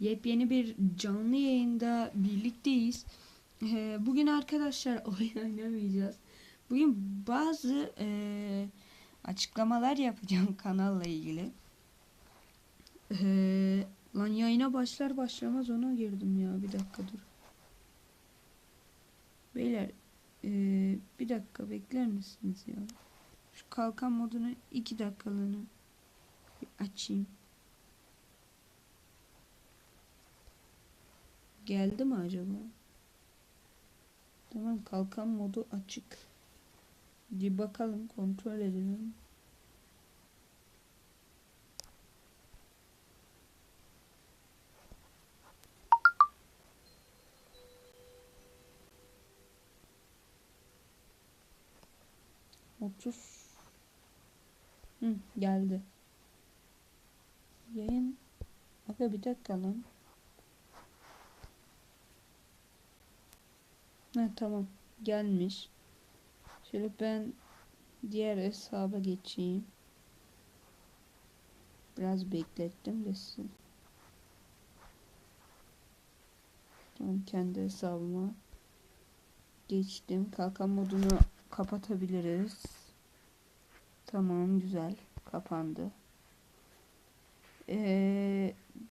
Yepyeni bir canlı yayında birlikteyiz. Ee, bugün arkadaşlar oyun oynamayacağız. Bugün bazı ee, açıklamalar yapacağım kanalla ilgili. Ee, lan yayına başlar başlamaz ona girdim ya. Bir dakika dur. Beyler ee, bir dakika bekler misiniz ya? Şu kalkan modunu iki dakikalığına bir açayım. Geldi mi acaba? Tamam kalkan modu açık. Bir bakalım kontrol edelim. Otuz. Hı, geldi. Yayın. Aga bir dakika lan. Ha tamam. Gelmiş. Şöyle ben diğer hesaba geçeyim. Biraz beklettim de sizi. Tamam kendi hesabıma geçtim. Kalkan modunu kapatabiliriz. Tamam güzel. Kapandı. Ee,